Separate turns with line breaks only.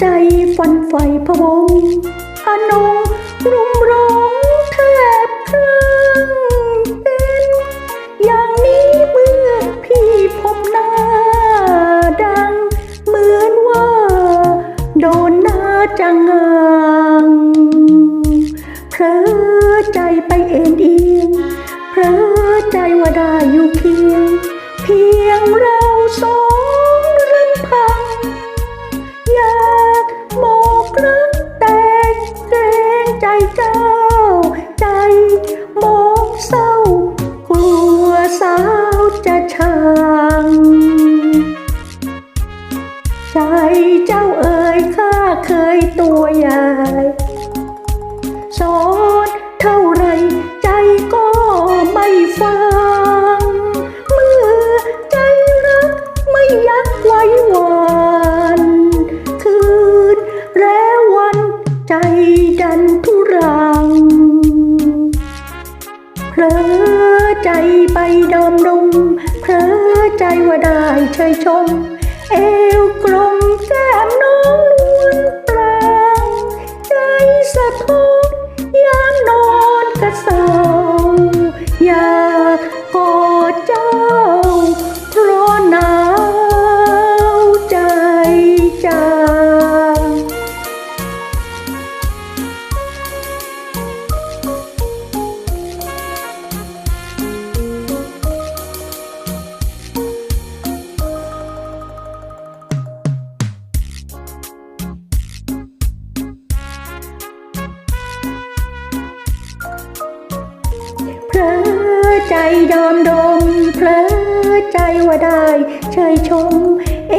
ใจฟันไฟพะวงอนงรุมร้องแทบครึ่งเป็นอย่างนี้เมื่อพี่พบหน้าดัง เหมือนว่า โดนหน้าจังงังเพลอใจไปเอ็นเอียงเพลอใจว่าได้อยู่เคียง เพียงเราสอง ร ดอมดมเพลอใจว่าได้เชยชม เอวกลมเส เพลอใจดอมดมเพลอใจว่าได้เชยชม เอ